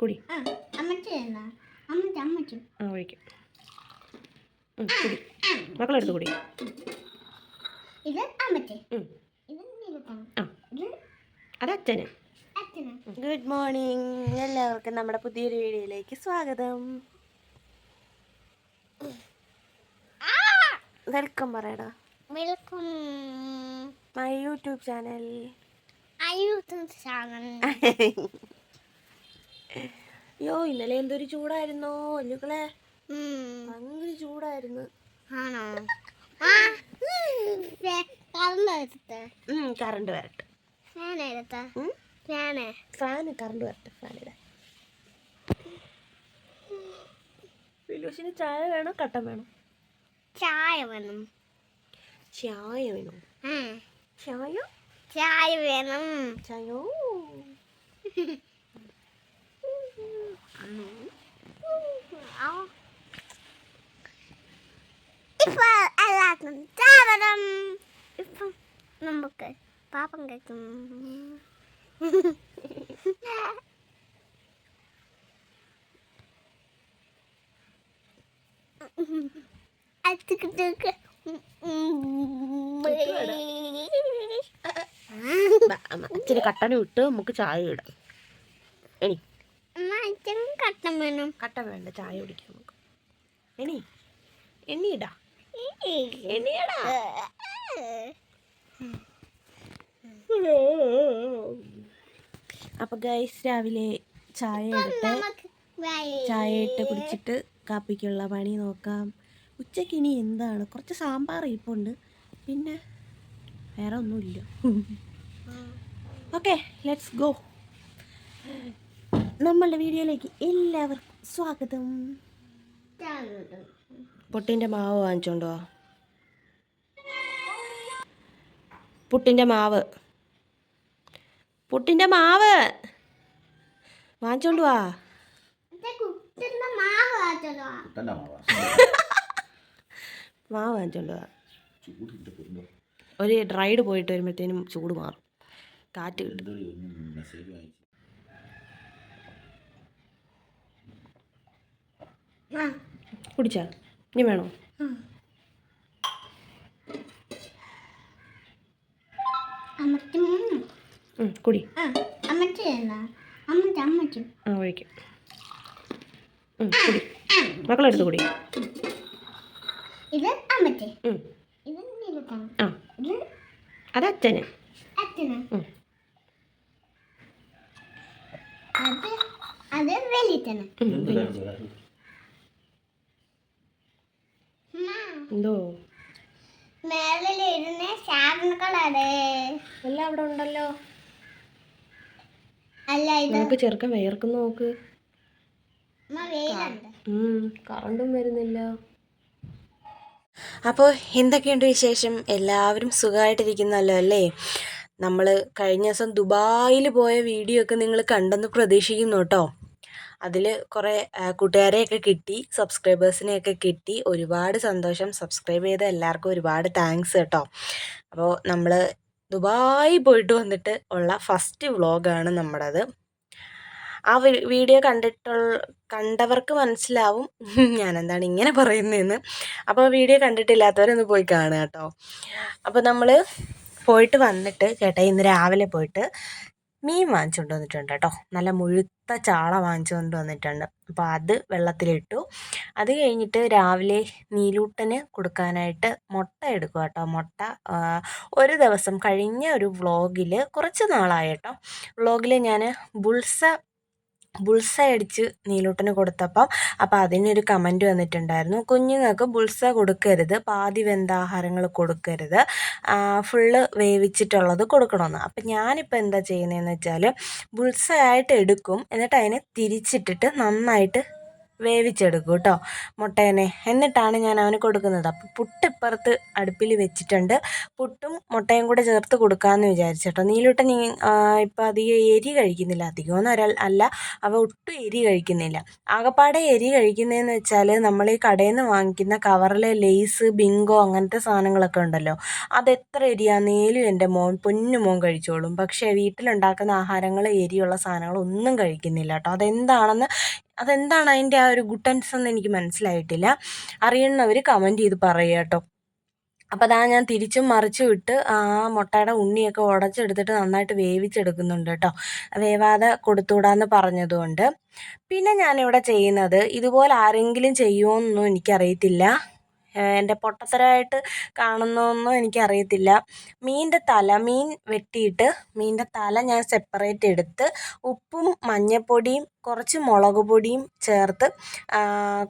കുടി. ആ ഒഴിക്കും കുടി. മക്കളെടുത്ത് കുടി. ഇത് അത് അച്ഛന്. ഗുഡ് മോർണിംഗ് എല്ലാവർക്കും നമ്മുടെ പുതിയൊരു വീഡിയോയിലേക്ക് സ്വാഗതം. വെൽക്കം പറയടാ. വെൽക്കം മൈ യൂട്യൂബ് ചാനൽ അയ്യോ ഇന്നലെ എന്തൊരു ചൂടായിരുന്നോ. അല്ലുകളെ ഭയങ്കര ചൂടായിരുന്നു. ആണോ? കറണ്ട് വരട്ടെ. ഫാൻ? ഫാന് കറണ്ട് വരട്ടെ ഫാനിടെ ഫിലൂഷിന് ചായ വേണോ കട്ടൻ വേണോ? ചായ വേണം. ചായ വേണോ? ചായ? ചായ വേണം ചായോ ഇപ്പൊ എല്ലാവർക്കും സ്വാഗതം ഇപ്പം നമുക്ക് പാപ്പം കഴിക്കും അത്തിക്കിട്ടൊക്കെ ബാ, അമ്മ ഇച്ചിരി കട്ടനും ഇട്ട് നമുക്ക് ചായ ഇടാം. അച്ഛൻ കട്ടൻ വേണം. കട്ടൻ വേണ്ട ചായ കുടിക്കാം നമുക്ക്. എണി. എണ്ണിയിടാ എണ്ണിയടാ അപ്പൊ ഗൈസ് രാവിലെ ചായ ഇട്ട് ചായ ഇട്ട് കുടിച്ചിട്ട് കാപ്പിക്കുള്ള പണി നോക്കാം. ഉച്ചയ്ക്ക് ഇനി എന്താണ്? കുറച്ച് സാമ്പാർ ഇരിപ്പുണ്ട്. പിന്നെ വേറെ ഒന്നുമില്ല. ഓക്കെ ലെറ്റ്സ് ഗോ നമ്മളുടെ വീഡിയോയിലേക്ക് എല്ലാവർക്കും സ്വാഗതം. പുട്ടിന്റെ മാവ് വാങ്ങിച്ചോണ്ടോ പുട്ടിന്റെ മാവ്. പുട്ടിന്റെ മാവ്. വാങ്ങിച്ചോണ്ട് വാ. മാവ്. വാങ്ങിച്ചോണ്ട് വാ. ഒരു ഡ്രൈഡ് പോയിട്ട് വരുമ്പോഴത്തേനും ചൂട് മാറും. കാറ്റ് കിട്ടും. ആ. കുടിച്ചാ? ഇനി വേണോ? കുടി. ആ ഒഴിക്കും. കുടി. മക്കളെടുത്ത് കുടി. ഇത് അമ്മച്ചി. ആ. ഇത് അത് അച്ഛന് അച്ഛന് ഉം. അത് അത് വെളിച്ചന് ഉം, എന്ത്? മേളിലിരുന്ന് ഷാർണ കളറ്. എല്ലാം അവിടെ ഉണ്ടല്ലോ. അല്ല ഇത് നമുക്ക് ചെറുക്കൻ വേർക്കും നോക്ക്. കറണ്ടും വരുന്നില്ല. അപ്പോൾ എന്തൊക്കെയുണ്ട് വിശേഷം? എല്ലാവരും സുഖമായിട്ടിരിക്കുന്നല്ലോ അല്ലേ? നമ്മൾ കഴിഞ്ഞ ദിവസം ദുബായിൽ പോയ വീഡിയോ ഒക്കെ നിങ്ങൾ കണ്ടെന്ന് പ്രതീക്ഷിക്കുന്നു കേട്ടോ. അതിൽ കുറേ കൂട്ടുകാരെയൊക്കെ കിട്ടി സബ്സ്ക്രൈബേഴ്സിനെയൊക്കെ കിട്ടി. ഒരുപാട് സന്തോഷം. സബ്സ്ക്രൈബ് ചെയ്ത എല്ലാവർക്കും ഒരുപാട് താങ്ക്സ് കേട്ടോ. അപ്പോൾ നമ്മൾ ദുബായി പോയിട്ട് വന്നിട്ട് ഉള്ള ഫസ്റ്റ് വ്ളോഗാണ് നമ്മുടേത്. ആ വീഡിയോ കണ്ടിട്ടുള്ള കണ്ടവർക്ക് മനസ്സിലാവും ഞാൻ എന്താണ് ഇങ്ങനെ പറയുന്നതെന്ന് അപ്പോൾ വീഡിയോ കണ്ടിട്ടില്ലാത്തവരൊന്ന് പോയി കാണുക കേട്ടോ. അപ്പോൾ നമ്മൾ പോയിട്ട് വന്നിട്ട് ചേട്ടാ ഇന്ന് രാവിലെ പോയിട്ട് മീൻ വാങ്ങിച്ചുകൊണ്ട് വന്നിട്ടുണ്ട് കേട്ടോ. നല്ല മുഴുത്ത ചാള വാങ്ങിച്ചുകൊണ്ട് വന്നിട്ടുണ്ട്. അപ്പോൾ അത് വെള്ളത്തിലിട്ടു. അത് കഴിഞ്ഞിട്ട് രാവിലെ നീലൂട്ടന് കൊടുക്കാനായിട്ട് മുട്ട എടുക്കുക കേട്ടോ. മുട്ട ഒരു ദിവസം കഴിഞ്ഞ ഒരു വ്ളോഗിൽ കുറച്ച് നാളായി കേട്ടോ. വ്ളോഗിൽ ഞാൻ ബുൾസ ബുൾസ അടിച്ച് നീലൂട്ടന് കൊടുത്തപ്പം അപ്പം അതിനൊരു കമന്റ് വന്നിട്ടുണ്ടായിരുന്നു. കുഞ്ഞുങ്ങൾക്ക് ബുൾസ കൊടുക്കരുത് പാതി വെന്താഹാരങ്ങൾ കൊടുക്കരുത്. ഫുള്ള് വേവിച്ചിട്ടുള്ളത് കൊടുക്കണമെന്ന് അപ്പം ഞാനിപ്പോൾ എന്താ ചെയ്യുന്നതെന്ന് വെച്ചാൽ ബുൾസ ആയിട്ട് എടുക്കും. എന്നിട്ട് അതിനെ തിരിച്ചിട്ടിട്ട് നന്നായിട്ട് വേവിച്ചെടുക്കും കേട്ടോ മുട്ടേനെ. എന്നിട്ടാണ് ഞാൻ അവന് കൊടുക്കുന്നത്. അപ്പോൾ പുട്ട് ഇപ്പുറത്ത് അടുപ്പിൽ വെച്ചിട്ടുണ്ട്. പുട്ടും മുട്ടയും കൂടെ ചേർത്ത് കൊടുക്കാമെന്ന് വിചാരിച്ചു കേട്ടോ. നീലൂട്ടൻ ഇപ്പം അധികം എരി കഴിക്കുന്നില്ല. അധികം എന്ന് ഒരാൾ അല്ല. അവ ഒട്ടും എരി കഴിക്കുന്നില്ല. ആകപ്പാടെ എരി കഴിക്കുന്നതെന്ന് വെച്ചാൽ നമ്മൾ ഈ കടയിൽ നിന്ന് വാങ്ങിക്കുന്ന കവറിലെ ലേസ് ബിങ്കോ അങ്ങനത്തെ സാധനങ്ങളൊക്കെ ഉണ്ടല്ലോ. അതെത്ര എരിയാന്നേലും എന്റെ മോൻ പൊന്നു മോൻ കഴിച്ചോളും. പക്ഷേ വീട്ടിലുണ്ടാക്കുന്ന ആഹാരങ്ങൾ എരിയുള്ള സാധനങ്ങൾ ഒന്നും കഴിക്കുന്നില്ല കേട്ടോ. അതെന്താണെന്ന് അതെന്താണ് അതിന്റെ ആ ഒരു ഗുട്ടൻസ് എന്ന് എനിക്ക് മനസ്സിലായിട്ടില്ല. അറിയുന്നവർ കമന്റ് ചെയ്ത് പറയുക കേട്ടോ. അപ്പോൾ അതാ ഞാൻ തിരിച്ചും മറിച്ചും വിട്ട് ആ മുട്ടയുടെ ഉണ്ണിയൊക്കെ ഉടച്ചെടുത്തിട്ട് നന്നായിട്ട് വേവിച്ചെടുക്കുന്നുണ്ട് കേട്ടോ. വേവാതെ കൊടുത്തുകൂടാന്ന് പറഞ്ഞതുകൊണ്ട്. പിന്നെ ഞാനിവിടെ ചെയ്യുന്നത് ഇതുപോലെ ആരെങ്കിലും ചെയ്യുമോയെന്നൊന്നും എനിക്കറിയത്തില്ല. എന്റെ പൊട്ടത്തരമായിട്ട് കാണുന്നൊന്നും എനിക്കറിയത്തില്ല. മീന്റെ തല മീൻ വെട്ടിയിട്ട് മീന്റെ തല ഞാൻ സെപ്പറേറ്റ് എടുത്ത് ഉപ്പും മഞ്ഞൾപ്പൊടിയും കുറച്ച് മുളക് പൊടിയും ചേർത്ത്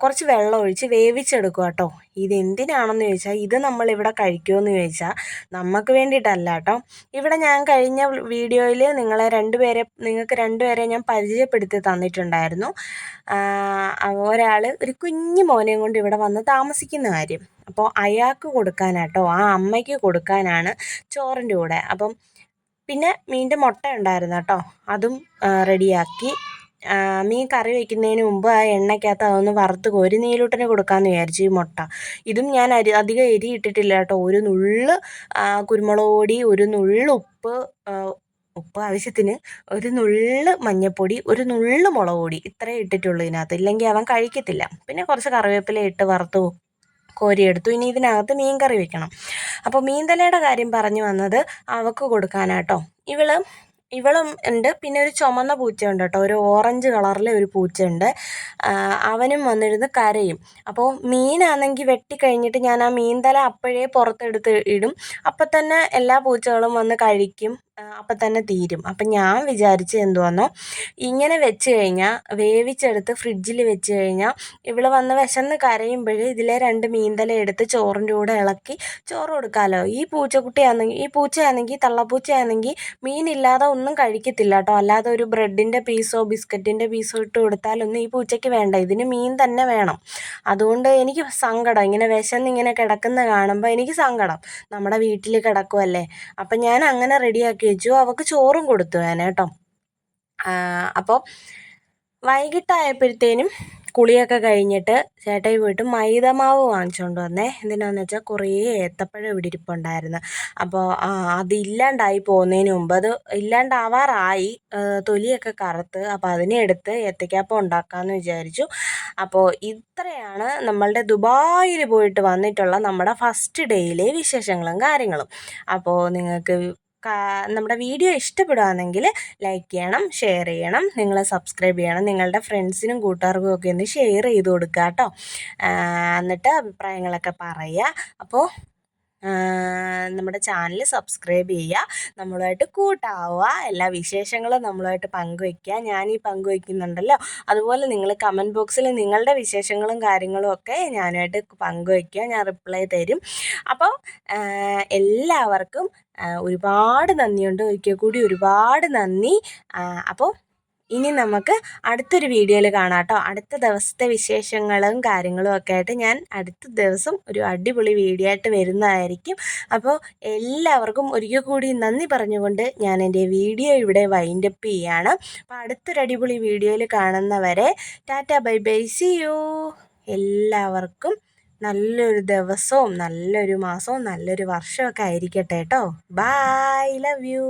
കുറച്ച് വെള്ളം ഒഴിച്ച് വേവിച്ചെടുക്കുക കേട്ടോ. ഇതെന്തിനാണെന്ന് ചോദിച്ചാൽ ഇത് നമ്മളിവിടെ കഴിക്കുമെന്ന് ചോദിച്ചാൽ നമുക്ക് വേണ്ടിയിട്ടല്ല കേട്ടോ. ഇവിടെ ഞാൻ കഴിഞ്ഞ വീഡിയോയിൽ നിങ്ങളെ രണ്ടുപേരെ നിങ്ങൾക്ക് രണ്ടുപേരെ ഞാൻ പരിചയപ്പെടുത്തി തന്നിട്ടുണ്ടായിരുന്നു. ഒരാൾ ഒരു കുഞ്ഞു മോനെയും കൊണ്ട് ഇവിടെ വന്ന് താമസിക്കുന്ന കാര്യം. അപ്പോൾ അയാൾക്ക് കൊടുക്കാനാട്ടോ ആ അമ്മയ്ക്ക് കൊടുക്കാനാണ് ചോറിന്റെ കൂടെ. അപ്പം പിന്നെ മീന്റെ മുട്ട ഉണ്ടായിരുന്നു കേട്ടോ അതും റെഡിയാക്കി. മീൻ കറി വയ്ക്കുന്നതിന് മുമ്പ് ആ എണ്ണയ്ക്കകത്ത് അതൊന്ന് വറുത്ത് കോരി നീലൂട്ടന് കൊടുക്കാമെന്ന് വിചാരിച്ചു ഈ മുട്ട. ഇതും ഞാൻ അരി അധികം എരി ഇട്ടിട്ടില്ല കേട്ടോ. ഒരു നുള്ള് കുരുമുളക് പൊടി ഒരു നുള്ള് ഉപ്പ് ഉപ്പ് ആവശ്യത്തിന് ഒരു നുള്ള് മഞ്ഞൾപ്പൊടി ഒരു നുള്ള് മുളക് പൊടി ഇത്രയേ ഇട്ടിട്ടുള്ളൂ ഇതിനകത്ത്. ഇല്ലെങ്കിൽ അവൻ കഴിക്കത്തില്ല. പിന്നെ കുറച്ച് കറിവേപ്പില ഇട്ട് വറുത്ത് കോരിയെടുത്തു. ഇനി ഇതിനകത്ത് മീൻ കറി വെക്കണം. അപ്പോൾ മീൻ തലയുടെ കാര്യം പറഞ്ഞു വന്നത് അവക്ക് കൊടുക്കാനാട്ടോ ഇവൾ ഇവളും ഉണ്ട്. പിന്നെ ഒരു ചുമന്ന പൂച്ചയുണ്ട് കേട്ടോ. ഒരു ഓറഞ്ച് കളറിലെ ഒരു പൂച്ചയുണ്ട്. അവനും വന്നിരുന്ന് കരയും. അപ്പോൾ മീനാണെങ്കിൽ വെട്ടി കഴിഞ്ഞിട്ട് ഞാൻ ആ മീൻ തല അപ്പോഴേ പുറത്തെടുത്ത് ഇടും. അപ്പം തന്നെ എല്ലാ പൂച്ചകളും വന്ന് കഴിക്കും. അപ്പം തന്നെ തീരും. അപ്പം ഞാൻ വിചാരിച്ച് എന്തുവാന്നോ ഇങ്ങനെ വെച്ച് കഴിഞ്ഞാൽ വേവിച്ചെടുത്ത് ഫ്രിഡ്ജിൽ വെച്ച് കഴിഞ്ഞാൽ ഇവൾ വന്ന് വിശന്ന് കരയുമ്പോൾ ഇതിലെ രണ്ട് മീന്തല എടുത്ത് ചോറിന്റെ കൂടെ ഇളക്കി ചോറ് കൊടുക്കാമല്ലോ ഈ പൂച്ചക്കുട്ടിയാണെങ്കിൽ ഈ പൂച്ചയാണെങ്കിൽ തള്ളപ്പൂച്ചയാണെങ്കിൽ മീനില്ലാതെ ഒന്നും കഴിക്കത്തില്ല കേട്ടോ അല്ലാതെ ഒരു ബ്രെഡിന്റെ പീസോ ബിസ്ക്കറ്റിന്റെ പീസോ ഇട്ട് കൊടുത്താലൊന്നും ഈ പൂച്ചയ്ക്ക് വേണ്ട. ഇതിന് മീൻ തന്നെ വേണം. അതുകൊണ്ട് എനിക്ക് സങ്കടം. ഇങ്ങനെ വിശന്ന് ഇങ്ങനെ കിടക്കുന്ന കാണുമ്പോൾ എനിക്ക് സങ്കടം. നമ്മുടെ വീട്ടിൽ കിടക്കുമല്ലേ അപ്പം ഞാൻ അങ്ങനെ റെഡിയാക്കി വെച്ചു. അവൾക്ക് ചോറും കൊടുത്തു ഞാൻ കേട്ടോ. അപ്പോൾ വൈകിട്ടായപ്പോഴത്തേനും കുളിയൊക്കെ കഴിഞ്ഞിട്ട് ചേട്ടായി പോയിട്ട് മൈദമാവ് വാങ്ങിച്ചുകൊണ്ട് വന്നേ. എന്തിനാന്ന് വെച്ചാൽ കുറേ ഏത്തപ്പഴം ഇവിടെ ഇരിപ്പുണ്ടായിരുന്നു. അപ്പോൾ അത് ഇല്ലാണ്ടായി പോകുന്നതിന് മുമ്പ് അത് ഇല്ലാണ്ടാവാറായി തൊലിയൊക്കെ കറുത്ത്. അപ്പോൾ അതിനെ എടുത്ത് ഏത്തയ്ക്കാപ്പം ഉണ്ടാക്കാമെന്ന് വിചാരിച്ചു. അപ്പോൾ ഇത്രയാണ് നമ്മളുടെ ദുബായിൽ പോയിട്ട് വന്നിട്ടുള്ള നമ്മുടെ ഫസ്റ്റ് ഡേയിലെ വിശേഷങ്ങളും കാര്യങ്ങളും. അപ്പോൾ നിങ്ങൾക്ക് നമ്മുടെ വീഡിയോ ഇഷ്ടപ്പെടുകയാണെങ്കിൽ ലൈക്ക് ചെയ്യണം ഷെയർ ചെയ്യണം നിങ്ങൾ സബ്സ്ക്രൈബ് ചെയ്യണം നിങ്ങളുടെ ഫ്രണ്ട്സിനും കൂട്ടുകാർക്കും ഒക്കെ ഒന്ന് ഷെയർ ചെയ്ത് കൊടുക്കുക കേട്ടോ എന്നിട്ട് അഭിപ്രായങ്ങളൊക്കെ പറയുക. അപ്പോൾ നമ്മുടെ ചാനൽ സബ്സ്ക്രൈബ് ചെയ്യുക നമ്മളുമായിട്ട് കൂട്ടാവുക എല്ലാ വിശേഷങ്ങളും നമ്മളുമായിട്ട് പങ്കുവയ്ക്കുക. ഈ പങ്കുവയ്ക്കുന്നുണ്ടല്ലോ. അതുപോലെ നിങ്ങൾ കമന്റ് ബോക്സിൽ നിങ്ങളുടെ വിശേഷങ്ങളും കാര്യങ്ങളും ഒക്കെ ഞാനുമായിട്ട് പങ്കുവയ്ക്കുക. ഞാൻ റിപ്ലൈ തരും. അപ്പോൾ എല്ലാവർക്കും ഒരുപാട് നന്ദിയുണ്ട്. ഒരിക്കൽ കൂടി ഒരുപാട് നന്ദി. അപ്പോൾ ഇനി നമുക്ക് അടുത്തൊരു വീഡിയോയിൽ കാണാം കേട്ടോ. അടുത്ത ദിവസത്തെ വിശേഷങ്ങളും കാര്യങ്ങളും ഒക്കെ ആയിട്ട് ഞാൻ അടുത്ത ദിവസം ഒരു അടിപൊളി വീഡിയോ ആയിട്ട് വരുന്നതായിരിക്കും. അപ്പോൾ എല്ലാവർക്കും ഒരിക്കൽ കൂടി നന്ദി പറഞ്ഞുകൊണ്ട് ഞാൻ എന്റെ വീഡിയോ ഇവിടെ വൈൻഡപ്പ് ചെയ്യുകയാണ് അപ്പോൾ അടുത്തൊരു അടിപൊളി വീഡിയോയിൽ കാണുന്നവരെ tata bye bye see you എല്ലാവർക്കും നല്ലൊരു ദിവസവും നല്ലൊരു മാസവും നല്ലൊരു വർഷമൊക്കെ ആയിരിക്കട്ടെ കേട്ടോ. Bye love you